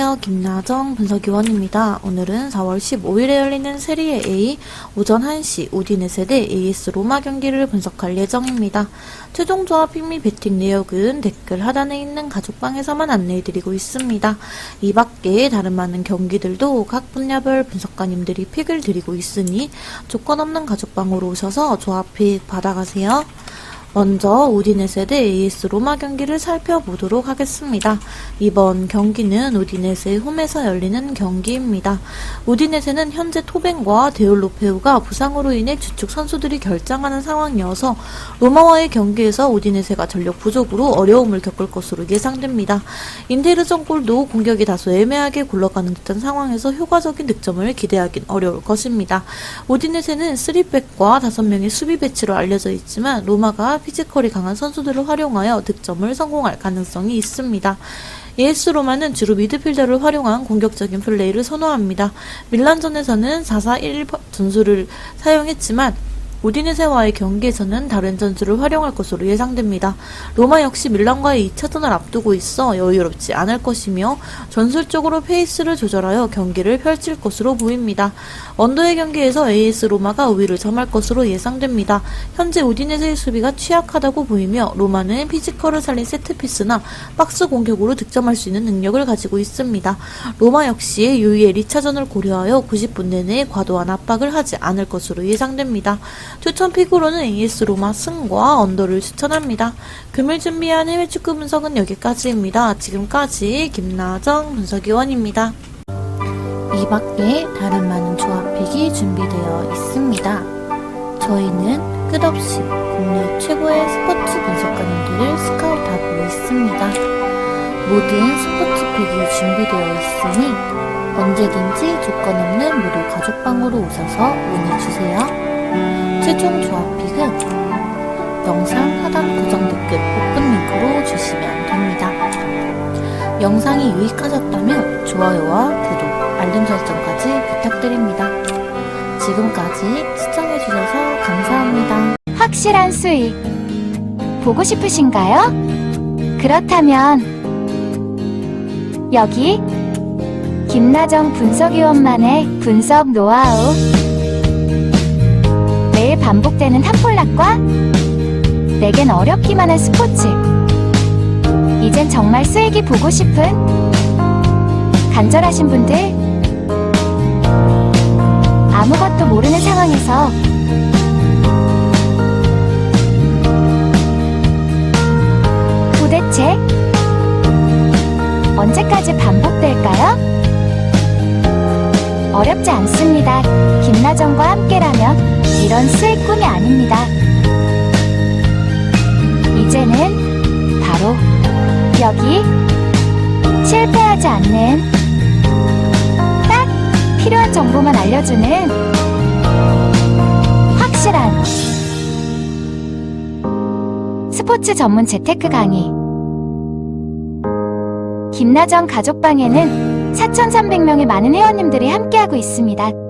안녕하세요. 김나정 분석위원입니다. 오늘은 4월 15일에 열리는 세리에 A 오전 1시 우디네세 대 AS 로마 경기를 분석할 예정입니다. 최종 조합 픽미 배팅 내역은 댓글 하단에 있는 가족방에서만 안내해드리고 있습니다. 이 밖에 다른 많은 경기들도 각 분야별 분석가님들이 픽을 드리고 있으니 조건 없는 가족방으로 오셔서 조합 픽 받아가세요. 먼저 우디네세 대 AS 로마 경기를 살펴보도록 하겠습니다. 이번 경기는 우디네세 홈에서 열리는 경기입니다. 우디네세는 현재 토벤과 데올로페우가 부상으로 인해 주축 선수들이 결장하는 상황이어서 로마와의 경기에서 우디네세가 전력 부족으로 어려움을 겪을 것으로 예상됩니다. 인테르전 골도 공격이 다소 애매하게 굴러가는 듯한 상황에서 효과적인 득점을 기대하긴 어려울 것입니다. 우디네세는 3백과 5명의 수비 배치로 알려져 있지만 로마가 피지컬이 강한 선수들을 활용하여 득점을 성공할 가능성이 있습니다. AS 로마는 주로 미드필더를 활용한 공격적인 플레이를 선호합니다. 밀란전에서는 4-4-1 전술을 사용했지만 우디네세와의 경기에서는 다른 전술을 활용할 것으로 예상됩니다. 로마 역시 밀란과의 2차전을 앞두고 있어 여유롭지 않을 것이며 전술적으로 페이스를 조절하여 경기를 펼칠 것으로 보입니다. 원더의 경기에서 AS 로마가 우위를 점할 것으로 예상됩니다. 현재 우디네세의 수비가 취약하다고 보이며 로마는 피지컬을 살린 세트피스나 박스 공격으로 득점할 수 있는 능력을 가지고 있습니다. 로마 역시 유의의 리차전을 고려하여 90분 내내 과도한 압박을 하지 않을 것으로 예상됩니다. 추천 픽으로는 AS 로마 승과 언더를 추천합니다. 금일 준비한 해외 축구 분석은 여기까지입니다. 지금까지 김나정 분석위원입니다. 이 밖에 다른 많은 조합픽이 준비되어 있습니다. 저희는 끝없이 국내 최고의 스포츠 분석가님들을 스카우트하고 있습니다. 모든 스포츠픽이 준비되어 있으니 언제든지 조건 없는 무료 가족방으로 오셔서 문의 주세요. 최종 조합픽은 영상 하단 고정 댓글 오픈 링크로 주시면 됩니다. 영상이 유익하셨다면 좋아요와 구독, 알림 설정까지 부탁드립니다. 지금까지 시청해주셔서 감사합니다. 확실한 수익 보고 싶으신가요? 그렇다면 여기 김나정 분석위원만의 분석 노하우 매일 반복되는 탑폴락과 내겐 어렵기만 한 스포츠 이젠 정말 수익이 보고 싶은 간절하신 분들 아무것도 모르는 상황에서 도대체 언제까지 반복될까요? 어렵지 않습니다. 김나정과 함께라면 이런 수익 꿈이 아닙니다. 이제는 바로 여기 실패하지 않는 딱 필요한 정보만 알려주는 확실한 스포츠 전문 재테크 강의 김나정 가족방에는 4,300명의 많은 회원님들이 함께하고 있습니다.